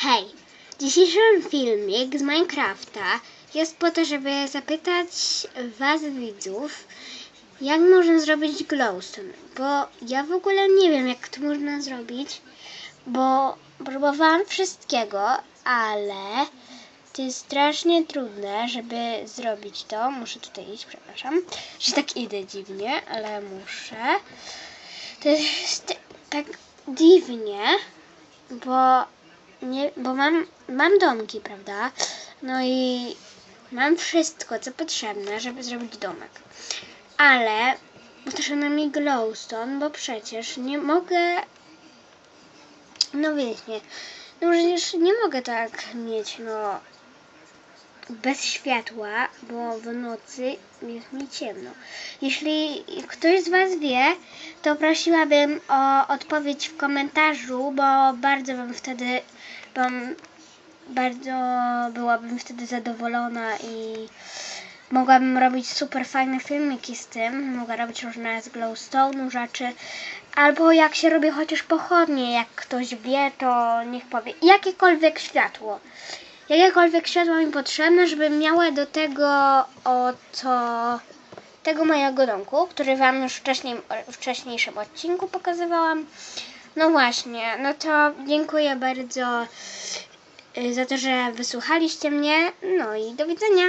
Hej, dzisiejszy filmik z Minecrafta jest po to, żeby zapytać Was widzów, jak można zrobić glowstone, bo ja w ogóle nie wiem, jak to można zrobić, bo próbowałam wszystkiego, ale to jest strasznie trudne, żeby zrobić to. Muszę tutaj iść, przepraszam, że tak idę dziwnie, ale muszę. To jest tak dziwnie, bo nie, bo mam, mam domki, prawda? No i mam wszystko, co potrzebne, żeby zrobić domek. Ale potrzebna mi glowstone, bo przecież nie mogę. No wiecie, no przecież nie mogę tak mieć, no bez światła, bo w nocy jest mi ciemno. Jeśli ktoś z Was wie, to prosiłabym o odpowiedź w komentarzu, bo bardzo bym wtedy bym, bardzo byłabym wtedy zadowolona i mogłabym robić super fajne filmiki z tym. Mogę robić różne z glowstone rzeczy. Albo jak się robi chociaż pochodnie, jak ktoś wie, to niech powie. Jakiekolwiek światło jakiekolwiek światło mi potrzebne, żeby miała do tego oto tego mojego domku, który wam już wcześniej, w wcześniejszym odcinku pokazywałam. No właśnie, no to dziękuję bardzo y, za to, że wysłuchaliście mnie. No i do widzenia.